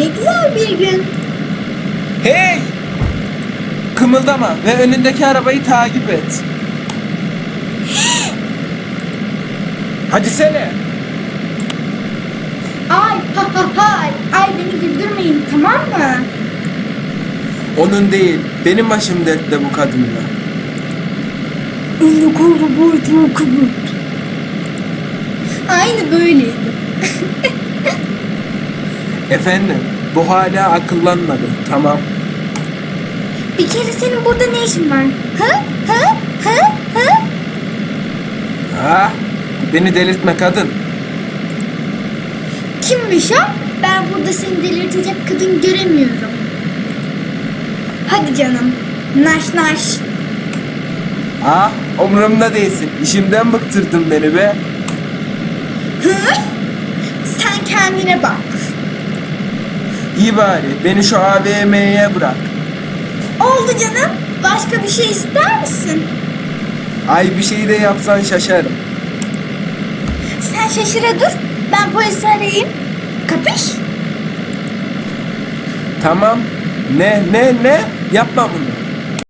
Ne güzel bir gün. Hey! Kımıldama ve önündeki arabayı takip et. Hadi sene. Ay ha ha hay. Ay beni güldürmeyin tamam mı? Onun değil, benim başım dertte bu kadınla. Ünlü kurdu boyutu kubur. Aynı böyleydi. Efendim, bu hala akıllanmadı. Tamam. Bir kere senin burada ne işin var? Hı? Hı? Hı? Hı? Ah, beni delirtme kadın. Kimmiş o? Ben burada seni delirtecek kadın göremiyorum. Hadi canım. Naş naş. Ah, umurumda değilsin. İşimden bıktırdın beni be. Hı? Sen kendine bak. İyi bari, beni şu AVM'ye bırak. Oldu canım. Başka bir şey ister misin? Ay bir şey de yapsan şaşarım. Sen şaşıra dur. Ben polisi arayayım. Kapış? Tamam. Ne, ne, ne? Yapma bunu.